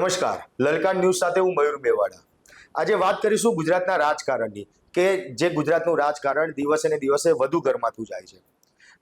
નમસ્કાર. લલકાર ન્યૂઝ સાથે હું મયુર મેવાડા. આજે વાત કરીશું ગુજરાતના રાજકારણની, કે જે ગુજરાતનું રાજકારણ દિવસે ને દિવસે વધુ ગરમાતું જાય છે.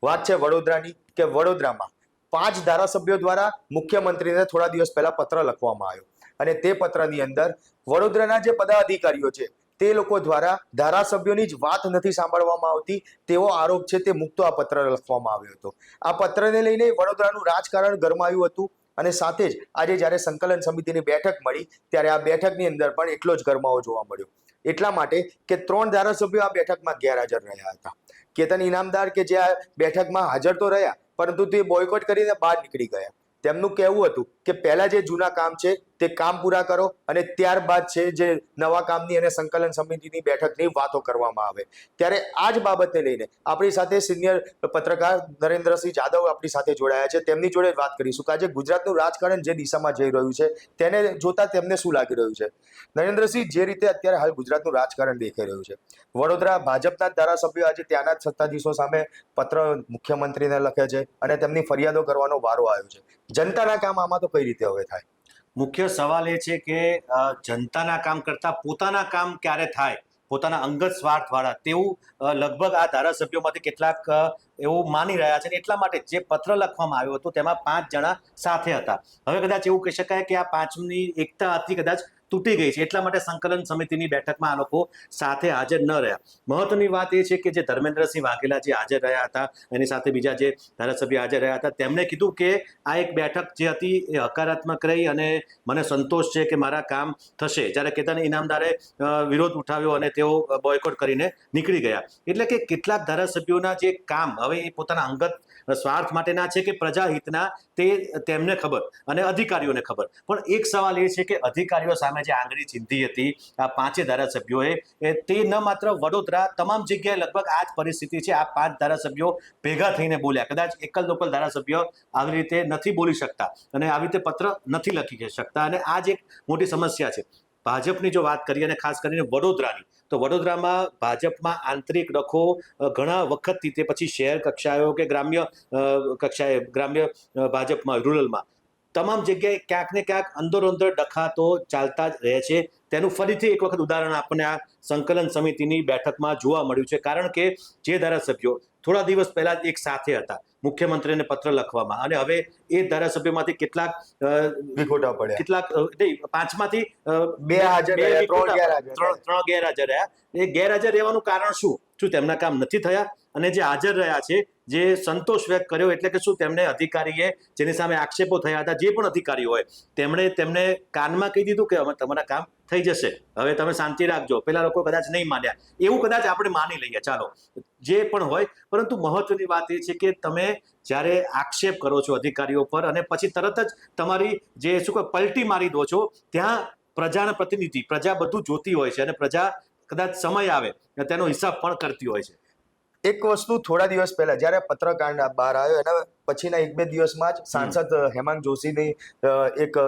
વાત છે વડોદરાની, કે વડોદરામાં પાંચ ધારાસભ્યો દ્વારા મુખ્યમંત્રીને થોડા દિવસ પહેલા પત્ર લખવામાં આવ્યો. અને તે પત્રની અંદર વડોદરાના જે પદાધિકારીઓ છે, તે લોકો દ્વારા ધારાસભ્યોની જ વાત નથી સાંભળવામાં આવતી, તેવો આરોપ છે તે મુક્તો આ પત્ર લખવામાં આવ્યો હતો. આ પત્રને લઈને વડોદરાનું રાજકારણ ગરમાયું હતું અને સાથે જ આજે જ્યારે સંકલન સમિતિની બેઠક મળી, ત્યારે આ બેઠકની અંદર પણ એટલો જ ગરમાવો જોવા મળ્યો. એટલા માટે કે ત્રણ ધારાસભ્યો આ બેઠકમાં ગેરહાજર રહ્યા હતા. કેતન ઇનામદાર કે જે આ બેઠકમાં હાજર તો રહ્યા, પરંતુ તે બોયકોટ કરીને બહાર નીકળી ગયા. તેમનું કહેવું હતું કે પહેલા જે જૂના કામ છે તે કામ પૂરા કરો અને ત્યારબાદ છે જે નવા કામની અને સંકલન સમિતિની બેઠકની વાતો કરવામાં આવે. ત્યારે આ જ બાબતને લઈને આપણી સાથે સિનિયર પત્રકાર નરેન્દ્રસિંહ જાદવ આપણી સાથે જોડાયા છે. તેમની જોડે વાત કરીશું કે આજે ગુજરાતનું રાજકારણ જે દિશામાં જઈ રહ્યું છે, તેને જોતા તેમને શું લાગી રહ્યું છે? નરેન્દ્રસિંહ જે રીતે અત્યારે હાલ ગુજરાતનું રાજકારણ દેખાઈ રહ્યું છે. વડોદરા ભાજપના ધારાસભ્યો આજે ત્યાંના જ સત્તાધીશો સામે પત્ર મુખ્યમંત્રીને લખે છે અને તેમની ફરિયાદો કરવાનો વારો આવ્યો છે. જનતાના કામ આમાં તો કઈ રીતે હવે થાય? મુખ્ય સવાલ એ છે કે જનતાના કામ કરતા પોતાના કામ ક્યારે થાય? પોતાના અંગત સ્વાર્થવાળા તેવું લગભગ આ ધારાસભ્યોમાંથી કેટલાક એવું માની રહ્યા છે એટલા માટે જે પત્ર લખવામાં આવ્યો હતો તેમાં પાંચ જણા સાથે હતા. હવે કદાચ એવું કહી શકાય કે આ પાંચની એકતા હતી, કદાચ તૂટી ગઈ છે. એટલા માટે સંકલન સમિતિની બેઠકમાં આ લોકો સાથે હાજર ન રહ્યા. મહત્વની વાત એ છે કે જે ધર્મેન્દ્રસિંહ વાઘેલા જે હાજર રહ્યા હતા, એની સાથે બીજા જે ધારાસભ્ય હાજર રહ્યા હતા, તેમણે કીધું કે આ એક બેઠક જે હતી એ હકારાત્મક રહી અને મને સંતોષ છે કે મારા કામ થશે. જ્યારે કેતન ઇનામદારે વિરોધ ઉઠાવ્યો અને તેઓ બોયકોટ કરીને નીકળી ગયા. એટલે કે કેટલાક ધારાસભ્યોના જે કામ, હવે એ પોતાના અંગત સ્વાર્થ માટેના છે કે પ્રજાહિતના તે તેમને ખબર અને અધિકારીઓને ખબર. પણ એક સવાલ એ છે કે અધિકારીઓ સામે જે આંગળી ચીંધી હતી આ પાંચે ધારાસભ્યોએ તે ન માત્ર વડોદરા તમામ જગ્યાએ લગભગ આ જ પરિસ્થિતિ છે, આ પાંચ ધારાસભ્યો ભેગા થઈને બોલ્યા. કદાચ એકલ લોકલ ધારાસભ્ય આવી રીતે નથી બોલી શકતા અને આવી રીતે પત્ર નથી લખી શકતા. અને આ જ એક મોટી સમસ્યા છે. ભાજપની જો વાત કરીએ અને ખાસ કરીને વડોદરાની, તો વડોદરામાં ભાજપમાં આંતરિક ડખો ઘણા વખતથી તે પછી શહેર કક્ષાએ કે ગ્રામ્ય કક્ષાએ, ગ્રામ્ય ભાજપમાં, રૂરલમાં. તમામ જગ્યાએ ક્યાંક ને ક્યાંક અંદરો અંદર ડખાતો ચાલતા જ રહે છે. તેનું ફરીથી એક વખત ઉદાહરણ આપણને આ સંકલન સમિતિની બેઠકમાં જોવા મળ્યું છે. કારણ કે જે ધારાસભ્યો થોડા દિવસ પહેલા જ એક સાથે હતા મુખ્યમંત્રીને પત્ર લખવામાં. અને હવે એ ધારાસભ્યમાંથી કેટલાક વિખોટા પડ્યા. કેટલાક નહીં પાંચમાંથી બે હાજર ત્રણ ગેરહાજર રહ્યા. એ ગેરહાજર રહેવાનું કારણ શું? શું તેમના કામ નથી થયા? અને જે હાજર રહ્યા છે, જે સંતોષ વ્યક્ત કર્યો એટલે કે શું તેમને અધિકારીએ જેની સામે આક્ષેપો થયા હતા, જે પણ અધિકારી હોય, તેમણે તેમને કાનમાં કહી દીધું કે હવે તમારા કામ થઈ જશે, હવે તમે શાંતિ રાખજો. પેલા લોકો કદાચ નહીં માન્યા. એવું કદાચ આપણે માની લઈએ. ચાલો, જે પણ હોય, પરંતુ મહત્વની વાત એ છે કે તમે જ્યારે આક્ષેપ કરો છો અધિકારીઓ પર અને પછી તરત જ તમારી જે શું કહે, પલટી મારી દો છો, ત્યાં પ્રજાના પ્રતિનિધિ, પ્રજા બધું જોતી હોય છે અને પ્રજા કદાચ સમય આવે તેનો હિસાબ પણ કરતી હોય છે. એક વસ્તુ થોડા દિવસ પહેલા જ્યારે પત્રકાંડ બહાર આવ્યો એના પછીના એક બે દિવસમાં જ સાંસદ હેમાંગ જોશીની એક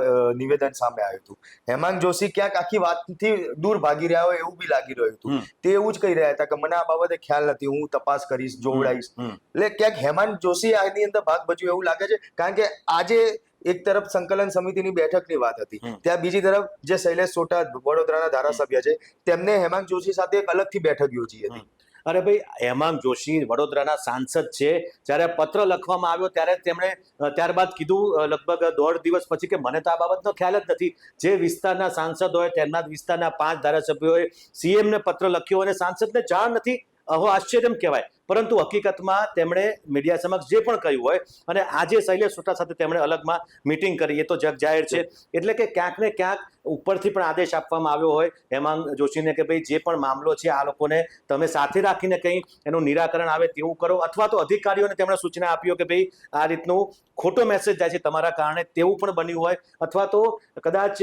નિવેદન સામે આવ્યું હતું. હેમાંગ જોશી ક્યાંક આખી વાતથી દૂર ભાગી રહ્યા હોય એવું બી લાગી રહ્યું હતું. તે એવું જ કહી રહ્યા હતા કે મને આ બાબતે ખ્યાલ નથી હું તપાસ કરીશ જોવડાઈશ એટલે ક્યાંક હેમાંગ જોશી આની અંદર ભાગ ભજવું એવું લાગે છે કારણ કે આજે એક તરફ સંકલન સમિતિની બેઠકની વાત હતી ત્યાં બીજી તરફ જે શૈલેષ સોટા વડોદરાના ધારાસભ્ય છે તેમને હેમાંગ જોશી સાથે એક અલગથી બેઠક યોજી હતી. અરે ભાઈ હેમાંગ જોશી વડોદરાના સાંસદ છે. જ્યારે પત્ર લખવામાં આવ્યો ત્યારે તેમણે ત્યારબાદ કીધું લગભગ દોઢ દિવસ પછી કે મને તો આ બાબતનો ખ્યાલ જ નથી. જે વિસ્તારના સાંસદ હોય તેમના વિસ્તારના પાંચ ધારાસભ્યોએ સીએમને પત્ર લખ્યો અને સાંસદને જાણ નથી. અહો આશ્ચર્યમ કહેવાય. પરંતુ હકીકતમાં તેમણે મીડિયા સમક્ષ જે પણ કહ્યું હોય અને આજે શૈલેષ સોટા સાથે તેમણે અલગમાં મિટિંગ કરી. એ તો જગ જાહેર છે. એટલે કે ક્યાંક ને ક્યાંક ઉપરથી પણ આદેશ આપવામાં આવ્યો હોય, હેમાંગ જોશીને કે ભાઈ જે પણ મામલો છે, આ લોકોને તમે સાથે રાખીને કંઈ એનું નિરાકરણ આવે તેવું કરો, અથવા તો અધિકારીઓને તેમણે સૂચના આપ્યો કે ભાઈ આ રીતનું ખોટો મેસેજ જાય છે તમારા કારણે તેવું પણ બન્યું હોય, અથવા તો કદાચ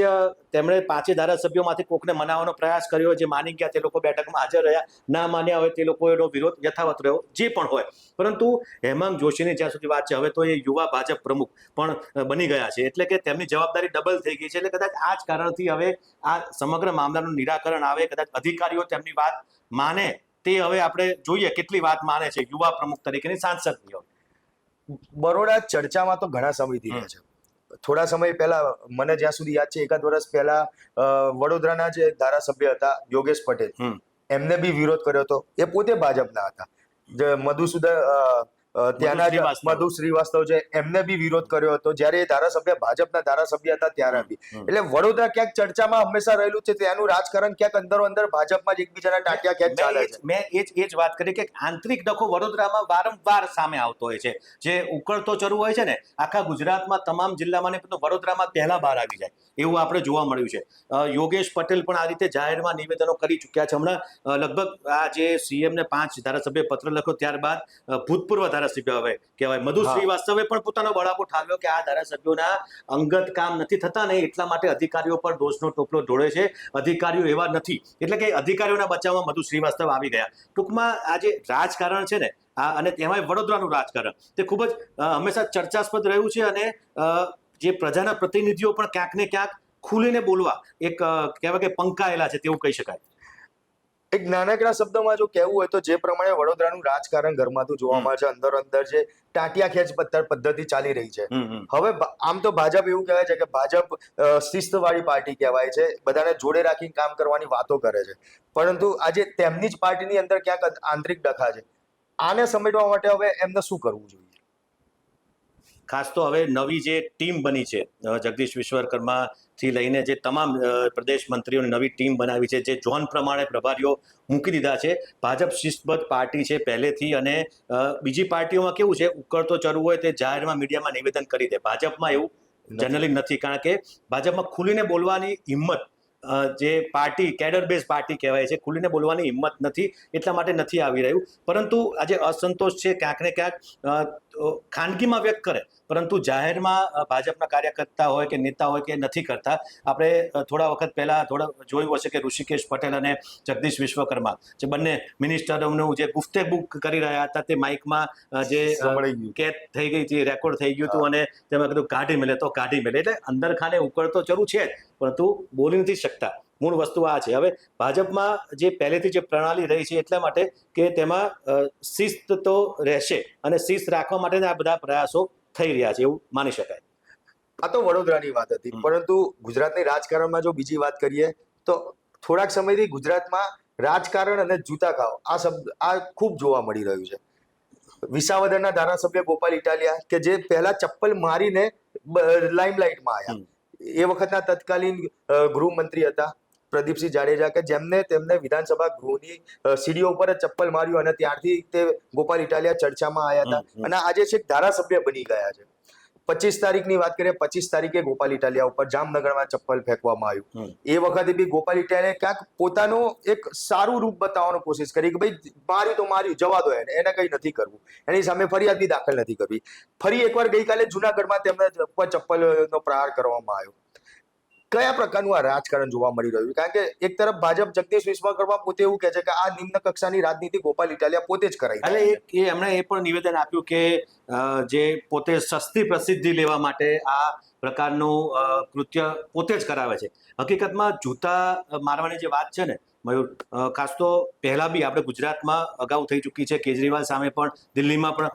તેમણે પાંચે ધારાસભ્યોમાંથી કોકને મનાવવાનો પ્રયાસ કર્યો જે માની ગયા તે લોકો બેઠકમાં હાજર રહ્યા, ના માન્યા હોય તે લોકોનો વિરોધ યથાવત રહ્યો, જે પણ હોય. પરંતુ હેમાંગ જોશીની જ્યાં સુધી વાત છે, હવે તો એ યુવા ભાજપ પ્રમુખ પણ બની ગયા છે. એટલે કે તેમની જવાબદારી ડબલ થઈ ગઈ છે. એટલે કદાચ આ જ કારણથી હવે આ સમગ્ર મામલાનું નિરાકરણ આવે કદાચ અધિકારીઓ તેમની વાત માને તે હવે આપણે જોઈએ કેટલી વાત માને છે યુવા પ્રમુખ તરીકેની સાંસદની બરોડા ચર્ચામાં તો ઘણા સમયથી રહે છે. થોડા સમય પહેલા મને જ્યાં સુધી યાદ છે એકાદ વર્ષ પહેલા વડોદરાના જે ધારાસભ્ય હતા યોગેશ પટેલ એમને બી વિરોધ કર્યો હતો. એ પોતે ભાજપના હતા. જે મધુસૂદન ત્યાંના. મધુ શ્રીવાસ્તવ છે એમને બી વિરોધ કર્યો હતો. જ્યારે એ ધારાસભ્ય ભાજપના ધારાસભ્ય હતા ત્યારે બી. એટલે વડોદરા ક્યાંક ચર્ચામાં હંમેશા રહેલું છે ત્યાંનું રાજકારણ ક્યાંક અંદરો અંદર ભાજપમાં જ એકબીજાના ટાંટિયા ક્યાંક ચાલે છે. મેં એ જ એ જ વાત કરી કે આંતરિક ડખો વડોદરામાં વારંવાર સામે આવતો હોય છે. જે ઉકળતો ચરુ હોય છે ને આખા ગુજરાતમાં તમામ જિલ્લામાં ને વડોદરામાં પહેલા બહાર આવી જાય. એવું આપણે જોવા મળ્યું છે. યોગેશ પટેલ પણ આ રીતે જાહેરમાં નિવેદનો કરી ચૂક્યા છે. હમણાં લગભગ આ જે સીએમ ને પાંચ ધારાસભ્ય પત્ર લખ્યો ત્યારબાદ ભૂતપૂર્વ ધારાસભ્ય હવે કહેવાય. મધુ શ્રીવાસ્તવે પણ પોતાનો બળાપો ઠાલવ્યો કે આ ધારાસભ્યોના અંગત કામ નથી થતા ને એટલા માટે અધિકારીઓ પર દોષનો ટોપલો ઢોળે છે. અધિકારીઓ એવા નથી. એટલે કે અધિકારીઓના બચાવમાં મધુ શ્રીવાસ્તવ આવી ગયા. ટૂંકમાં આ જે રાજકારણ છે ને આ અને તેમાંય વડોદરાનું રાજકારણ તે ખૂબ જ હંમેશા ચર્ચાસ્પદ રહ્યું છે અને જે પ્રજાના પ્રતિનિધિઓ પણ ક્યાંક ને ક્યાંક ખુલીને બોલવા એક કહેવાય કે પંકાયેલા છે તેવું કહી શકાય. એક નાનકડા શબ્દમાં જો કહેવું હોય તો જે પ્રમાણે વડોદરાનું રાજકારણ ઘરમાંથી જોવા મળે છે અંદર અંદર જે ટાંટિયા ખેંચ પત્તર પદ્ધતિ ચાલી રહી છે. હવે આમ તો ભાજપ એવું કહેવાય છે કે ભાજપ શિસ્તવાળી પાર્ટી કહેવાય છે બધાને જોડે રાખીને કામ કરવાની વાતો કરે છે. પરંતુ આજે તેમની જ પાર્ટીની અંદર ક્યાંક આંતરિક ડખા છે. આને સમેટવા માટે હવે એમને શું કરવું જોઈએ? ખાસ તો હવે નવી જે ટીમ બની છે જગદીશ વિશ્વકર્મા થી લઈને જે તમામ પ્રદેશ મંત્રીઓની નવી ટીમ બનાવી છે જે ઝોન પ્રમાણે પ્રભારીઓ મૂકી દીધા છે. ભાજપ શિસ્તબદ્ધ પાર્ટી છે પહેલેથી અને બીજી પાર્ટીઓમાં કેવું છે ઉકળતો ચરવું હોય તે જાહેરમાં મીડિયામાં નિવેદન કરી દે. ભાજપમાં એવું જનરલી નથી કારણ કે ભાજપમાં ખુલીને બોલવાની હિંમત જે પાર્ટી કેડર બેઝ પાર્ટી કહેવાય છે ખુલીને બોલવાની હિંમત નથી એટલા માટે નથી આવી રહ્યું. પરંતુ આજે અસંતોષ છે ક્યાંક ને ક્યાંક ખાનગીમાં વ્યક્ત કરે. પરંતુ જાહેરમાં ભાજપના કાર્યકર્તા હોય કે નેતા હોય કે નથી કરતા. આપણે થોડા વખત પહેલા થોડા જોયું હશે કે ઋષિકેશ પટેલ અને જગદીશ વિશ્વકર્મા જે બંને મિનિસ્ટરોનું જે ગુફ્તેબુક કરી રહ્યા હતા તે માઇકમાં જે કેદ થઈ ગઈ હતી રેકોર્ડ થઈ ગયું હતું અને તેમાં કીધું કાઢી મેલે તો કાઢી મેલે. એટલે અંદર ખાને ઉકળતો જરૂર છે પરંતુ બોલી નથી શકતા. મૂળ વસ્તુ આ છે. હવે ભાજપમાં જે પહેલેથી જે પ્રણાલી રહી છે એટલા માટે કે તેમાં શિસ્ત તો રહેશે અને શિસ્ત રાખવા માટે આ બધા પ્રયાસો થઈ રહ્યા છે એવું માની શકાય. આ તો વડોદરાની વાત હતી. પરંતુ ગુજરાતની રાજકારણમાં જો બીજી વાત કરીએ તો થોડાક સમયથી ગુજરાતમાં રાજકારણ અને જૂતા ખાવ આ શબ્દ આ ખૂબ જોવા મળી રહ્યું છે. વિસાવદરના ધારાસભ્ય ગોપાલ ઇટાલિયા કે જે પહેલા ચપ્પલ મારીને લાઇમલાઇટમાં આવ્યા એ વખતના તત્કાલીન ગૃહમંત્રી હતા. પ્રદીપસિંહ જાડેજા કે જેમને તેમને વિધાનસભા ગૃહની સીડીઓ ઉપર જ ચપ્પલ માર્યું અને ત્યારથી તે ગોપાલ ઇટાલિયા ચર્ચામાં આવ્યા હતા. અને આજે છેક ધારાસભ્ય બની ગયા છે. પચીસ તારીખની વાત કરીએ પચીસ તારીખે ગોપાલ ઇટાલિયા ઉપર જામનગરમાં ચપ્પલ ફેંકવામાં આવ્યું. એ વખતે બી ગોપાલ ઇટાલિયા ક્યાંક પોતાનું એક સારું રૂપ બતાવવાનો કોશિશ કરી કે ભાઈ માર્યું તો માર્યું જવા દો એને એને કંઈ નથી કરવું. એની સામે ફરિયાદ બી દાખલ નથી કરવી. ફરી એકવાર ગઈકાલે જુનાગઢમાં તેમના ચપ્પલનો પ્રહાર કરવામાં આવ્યો. કયા પ્રકારનું આ રાજકારણ જોવા મળી રહ્યું કારણ કે એક તરફ ભાજપ જગદીશ વિશ્વકર્મા પોતે એવું કહે છે કે આ નિમ્ન કક્ષાની રાજનીતિ ગોપાલ ઇટાલિયા પોતે જ કરાઈ એટલે એ એ એમણે એ પણ નિવેદન આપ્યું કે જે પોતે સસ્તી પ્રસિદ્ધિ લેવા માટે આ પ્રકારનું કૃત્ય પોતે જ કરાવે છે. હકીકતમાં જૂતા મારવાની જે વાત છે ને મયુર ખાસ તો પહેલા બી આપણે ગુજરાતમાં અગાઉ થઈ ચૂકી છે કેજરીવાલ સામે પણ દિલ્હીમાં પણ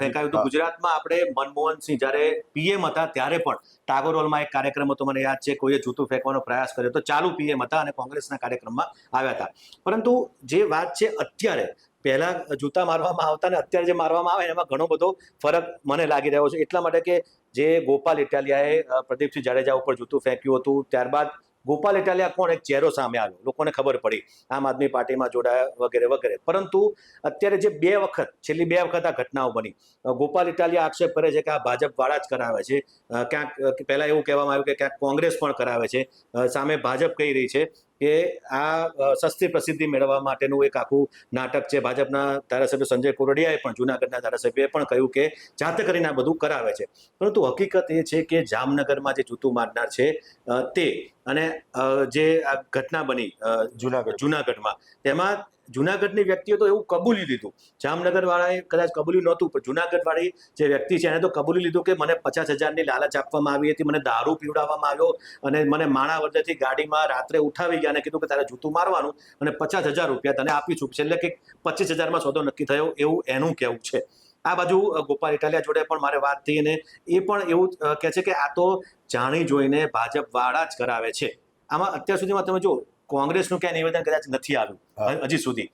ફેંકાયું હતું. ગુજરાતમાં આપણે મનમોહનસિંહ જ્યારે પીએમ હતા ત્યારે પણ ટાગોર હોલમાં એક કાર્યક્રમ હતો મને યાદ છે કોઈએ જૂતું ફેંકવાનો પ્રયાસ કર્યો તો ચાલુ પીએમ હતા અને કોંગ્રેસના કાર્યક્રમમાં આવ્યા હતા. પરંતુ જે વાત છે અત્યારે પહેલા જૂતા મારવામાં આવતા ને અત્યારે જે મારવામાં આવે એમાં ઘણો બધો ફરક મને લાગી રહ્યો છે. એટલા માટે કે જે ગોપાલ ઇટાલિયાએ પ્રદીપસિંહ જાડેજા ઉપર જૂતું ફેંક્યું હતું ત્યારબાદ ગોપાલ ઇટાલિયા કોણ? એક ચહેરો સામે આવ્યો. લોકોને ખબર પડી. આમ આદમી પાર્ટીમાં જોડાયા વગેરે વગેરે. પરંતુ અત્યારે જે બે વખત, છેલ્લી બે વખત આ ઘટનાઓ બની. ગોપાલ ઇટાલિયા આક્ષેપ કરે છે કે આ ભાજપવાળા જ કરાવે છે. ક્યાંક પહેલાં એવું કહેવામાં આવ્યું કે ક્યાંક કોંગ્રેસ પણ કરાવે છે. સામે ભાજપ કહી રહી છે. કે આ સસ્તી પ્રસિદ્ધિ મેળવવા માટેનું એક આખું નાટક છે. ભાજપના ધારાસભ્ય સંજય કોરડિયાએ પણ, જુનાગઢના ધારાસભ્યએ પણ કહ્યું કે જાતે કરીને આ બધું કરાવે છે. પરંતુ હકીકત એ છે કે જામનગરમાં જે જૂતું મારનાર છે તે અને જે આ ઘટના બની જૂનાગઢ જુનાગઢ, જુનાગઢમાં, તેમાં જુનાગઢની વ્યક્તિએ તો એવું કબૂલી લીધું. જામનગર વાળાએ કદાચ કબૂલ્યું નહોતું, પણ જુનાગઢ વાળી જે વ્યક્તિ છે એને તો કબૂલી લીધું કે મને પચાસ હજારની લાલચ આપવામાં આવી હતી, મને દારૂ પીવડાવવામાં આવ્યો અને મને માણા વચ્ચેથી ગાડીમાં રાત્રે ઉઠાવી ગયા અને કીધું કે તારે જૂતું મારવાનું અને પચાસ હજાર રૂપિયા તને આપી છું એટલે કે પચીસ હજારમાં સોદો નક્કી થયો એવું એનું કહેવું છે. આ બાજુ ગોપાલ ઇટાલિયા જોડે પણ મારે વાત થઈ અને એ પણ એવું કહે છે કે આ તો જાણી જોઈને ભાજપ વાળા જ કરાવે છે. આમાં અત્યાર સુધીમાં તમે જો કોંગ્રેસનું ક્યાંય નિવેદન કદાચ નથી આવ્યું. હજી સુધી.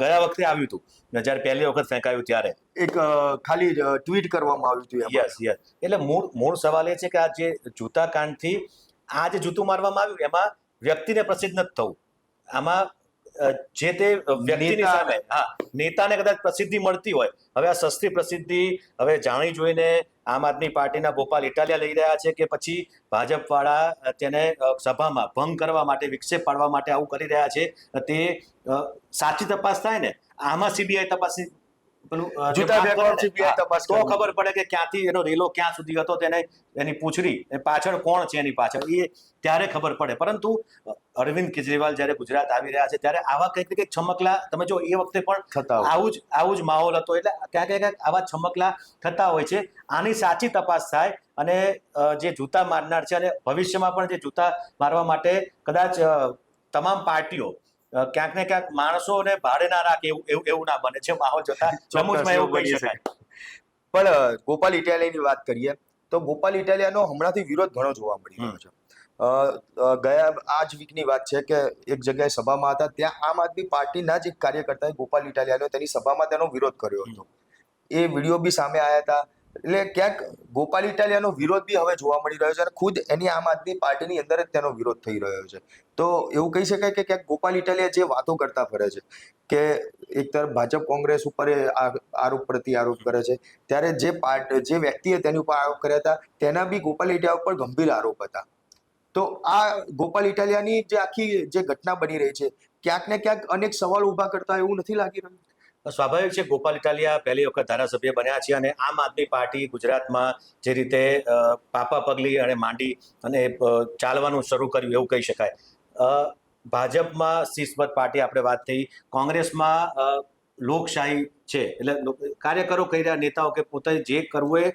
ગયા વખતે આવ્યું હતું. જ્યારે પહેલી વખત ફેંકાયું ત્યારે. એક ખાલી ટ્વીટ કરવામાં આવ્યું હતું યસ યસ. એટલે મૂળ મૂળ સવાલ એ છે કે આ જે જૂતા કાંડથી આ જે જૂતું મારવામાં આવ્યું એમાં વ્યક્તિને પ્રસિદ્ધ નથી થવું. આમાં જે તે વ્યક્તિની સામે હા નેતાને કદાચ પ્રસિદ્ધિ મળતી હોય. હવે આ સસ્તી પ્રસિદ્ધિ હવે જાણી જોઈને આમ આદમી પાર્ટીના ગોપાલ ઇટાલિયા લઈ રહ્યા છે કે પછી ભાજપ વાળા તેને સભામાં ભંગ કરવા માટે વિક્ષેપ પાડવા માટે આવું કરી રહ્યા છે. તે સાચી તપાસ થાય ને? આમાં સીબીઆઈ તપાસની પેલું જૂતા તપાસ તો ખબર પડે કે ક્યાંથી એનો રેલો ક્યાં સુધી હતો તેને એની પૂછડી એ પાછળ કોણ છે એની પાછળ એ ત્યારે ખબર પડે. પરંતુ અરવિંદ કેજરીવાલ જ્યારે ગુજરાત આવી રહ્યા છે ત્યારે આવા કંઈક ને કંઈક છમકલા તમે જો એ વખતે પણ થતા આવું જ આવું જ માહોલ હતો. એટલે ક્યાંક ક્યાંક આવા છમકલા થતા હોય છે આની સાચી તપાસ થાય અને જે જૂતા મારનાર છે અને ભવિષ્યમાં પણ જે જૂતા મારવા માટે કદાચ તમામ પાર્ટીઓ ક્યાંક ને ક્યાંક માણસોને ભાડે ના રાખે એવું એવું ના બને. છે માહોલ જોતા રમૂજમાં એવું કહી શકાય. પણ ગોપાલ ઇટાલિયાની વાત કરીએ તો ગોપાલ ઇટાલિયાનો હમણાંથી વિરોધ ઘણો જોવા મળી રહ્યો છે. ગયા આ જ વીકની વાત છે કે એક જગ્યાએ સભામાં હતા ત્યાં આમ આદમી પાર્ટીના જ એક કાર્યકર્તાએ ગોપાલ ઇટાલિયાનો તેની સભામાં તેનો વિરોધ કર્યો હતો. એ વીડિયો બી સામે આવ્યા હતા. એટલે ક્યાંક ગોપાલ ઇટાલિયાનો વિરોધ બી હવે જોવા મળી રહ્યો છે અને ખુદ એની આમ આદમી પાર્ટીની અંદર જ તેનો વિરોધ થઈ રહ્યો છે. તો એવું કહી શકાય કે ક્યાંક ગોપાલ ઇટાલિયા જે વાતો કરતા ફરે છે કે એક તરફ ભાજપ કોંગ્રેસ ઉપર આરોપ પ્રતિ આરોપ કરે છે, ત્યારે જે પાર્ટ જે વ્યક્તિએ તેની ઉપર આરોપ કર્યા હતા તેના બી ગોપાલ ઇટાલિયા ઉપર ગંભીર આરોપ હતા. તો આ ગોપાલ ઇટાલિયાની જે આખી જે ઘટના બની રહી છે, ક્યાંક ને ક્યાંક અનેક સવાલ ઊભા કરતા એવું નથી લાગી રહ્યું? સ્વાભાવિક છે ગોપાલ ઇટાલિયા પહેલી વખત ધારાસભ્ય બન્યા છે અને આમ આદમી પાર્ટી ગુજરાતમાં જે રીતે પાપા પગલી અને માંડી અને ચાલવાનું શરૂ કર્યું એવું કહી શકાય. ભાજપમાં શિસ્તબદ્ધ પાર્ટી આપણે વાત થઈ. કોંગ્રેસમાં લોકશાહી છે એટલે કાર્યકરો કહી રહ્યા નેતાઓ કે પોતે જે કરવું એ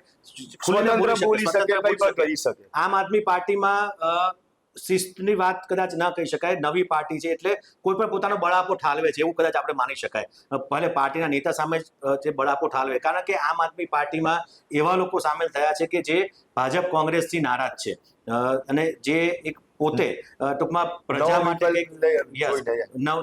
આમ આદમી પાર્ટીમાં શિસ્તની વાત કદાચ ના કહી શકાય નવી પાર્ટી છે એટલે કોઈ પણ પોતાનો બળાપો ઠાલવે છે એવું કદાચ આપણે માની શકાય. ભલે પાર્ટીના નેતા સામે જ, બળાપો ઠાલવે કારણ કે આમ આદમી પાર્ટીમાં એવા લોકો સામેલ થયા છે કે જે ભાજપ કોંગ્રેસથી નારાજ છે. અને જે એક પોતે ટૂંકમાં પ્રજા માટે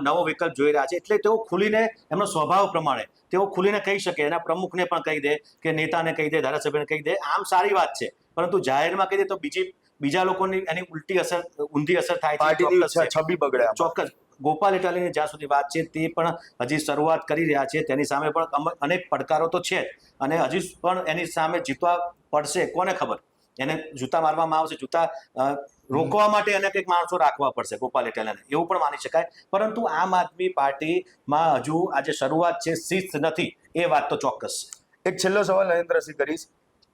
નવો વિકલ્પ જોઈ રહ્યા છે. એટલે તેઓ ખુલીને એમનો સ્વભાવ પ્રમાણે તેઓ ખુલીને કહી શકે એના પ્રમુખને પણ કહી દે કે નેતાને કહી દે ધારાસભ્યને કહી દે આમ સારી વાત છે. પરંતુ જાહેરમાં કહી દે તો બીજી બીજા લોકોની એની ઉલટી અસર ઊંધી અસર થાય પાર્ટીની છબી બગડે ચોક્કસ. ગોપાલ ઇટાલીની જ્યાં સુધી વાત છે તે પણ હજી શરૂઆત કરી રહ્યા છે. તેની સામે પણ અનેક પડકારો તો છે અને હજી પણ એની સામે જીતવા પડશે કોને ખબર? એને જૂતા મારવામાં આવશે જૂતા રોકવા માટે એને કંઈક માણસો રાખવા પડશે ગોપાલ ઇટાલિયાને. એવું પણ માની શકાય. પરંતુ આમ આદમી પાર્ટીમાં હજુ આજે શરૂઆત છે શિસ્ત નથી. એ વાત તો ચોક્કસ છે. એક છેલ્લો સવાલ નરેન્દ્રસિંહ કરીશ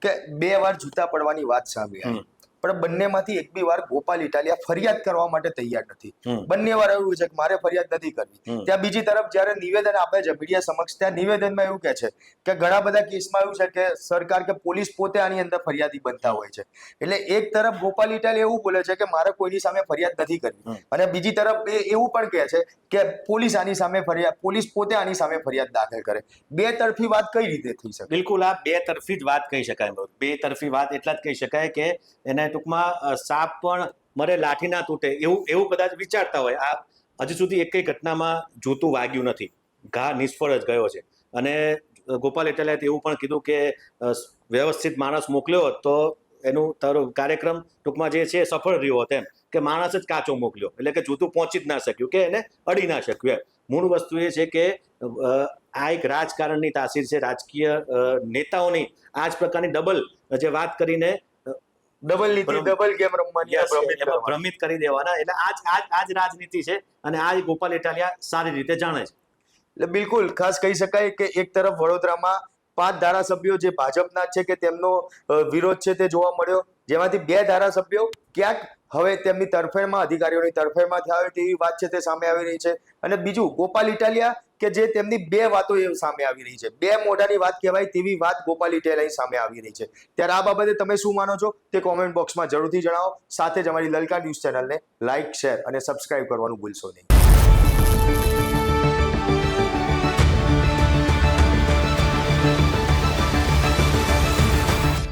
કે બે વાર જૂતા પડવાની વાત સામે આવી. પણ બંનેમાંથી એક બી વાર ગોપાલ ઇટાલિયા ફરિયાદ કરવા માટે તૈયાર નથી. બંને વાર એવું છે કે મારે ફરિયાદ નથી કરવી. ત્યાં બીજી તરફ જ્યારે નિવેદન આપે છે મીડિયા સમક્ષ ત્યાં નિવેદનમાં એવું કહે છે કે ઘણા બધા કેસમાં એવું છે કે સરકાર કે પોલીસ પોતે આની અંદર ફરિયાદી બનતા હોય છે. એટલે એક તરફ ગોપાલ ઇટાલિયા એવું બોલે છે કે મારે કોઈની સામે ફરિયાદ નથી કરવી. અને બીજી તરફ એ એવું પણ કહે છે કે પોલીસ આની સામે ફરિયાદ પોલીસ પોતે આની સામે ફરિયાદ દાખલ કરે. બે તરફી વાત કઈ રીતે થઈ શકે? બિલકુલ આ બે તરફી જ વાત કહી શકાય બે તરફી વાત એટલા જ કહી શકાય કે એને ટૂંકમાં સાપ પણ મરે લાઠી ના તૂટે એવું એવું કદાચ વિચારતા હોય. આ હજી સુધી એકેય ઘટનામાં જૂતું વાગ્યું નથી. ઘા નિષ્ફળ જ ગયો છે. અને ગોપાલ ઇટાલિયાએ એવું પણ કીધું કે વ્યવસ્થિત માણસ મોકલ્યો તો એનું તારો કાર્યક્રમ ટૂંકમાં જે છે સફળ રહ્યો હતો એમ. કે માણસ જ કાચો મોકલ્યો. એટલે કે જૂતું પહોંચી જ ના શક્યું કે એને અડી ના શક્યું એમ. મૂળ વસ્તુ એ છે કે આ એક રાજકારણની તાસીર છે. રાજકીય નેતાઓની આ જ પ્રકારની ડબલ જે વાત કરીને ડબલ નીતિ ડબલ ગેમ રમવાની ભ્રમિત કરી દેવાના. એટલે આજ આજ આ જ- આ જ રાજનીતિ છે અને આ ગોપાલ ઇટાલિયા સારી રીતે જાણે છે. એટલે બિલકુલ ખાસ કહી શકાય કે એક તરફ વડોદરામાં પાંચ ધારાસભ્યો જે ભાજપના છે કે તેમનો વિરોધ છે તે જોવા મળ્યો. જેમાંથી બે ધારાસભ્યો ક્યાંક હવે તેમની તરફેણમાં અધિકારીઓની તરફેણમાં થયા હોય તેવી વાત છે તે સામે આવી રહી છે. અને બીજું ગોપાલ ઇટાલિયા કે જે તેમની બે વાતો એ સામે આવી રહી છે. બે મોઢાની વાત કહેવાય તેવી વાત ગોપાલ ઇટાલિયાની સામે આવી રહી છે. ત્યારે આ બાબતે તમે શું માનો છો તે કોમેન્ટ બોક્સમાં જરૂરથી જણાવો. સાથે જ અમારી લલકા ન્યૂઝ ચેનલને લાઇક શેર અને સબસ્ક્રાઇબ કરવાનું ભૂલશો નહીં.